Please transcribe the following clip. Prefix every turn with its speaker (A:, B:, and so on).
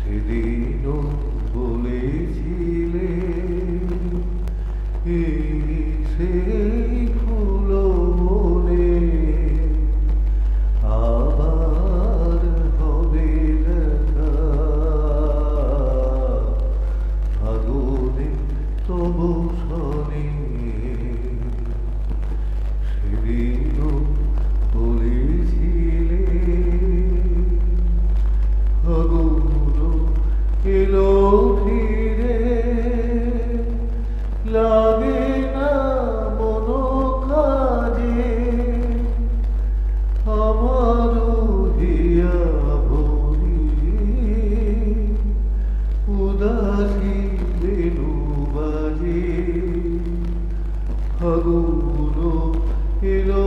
A: সেদিনও বলেছিলে সেই ফুল বনে আবার হবে দেখা। ফাগুনে তবু শনি ফাগুন এলো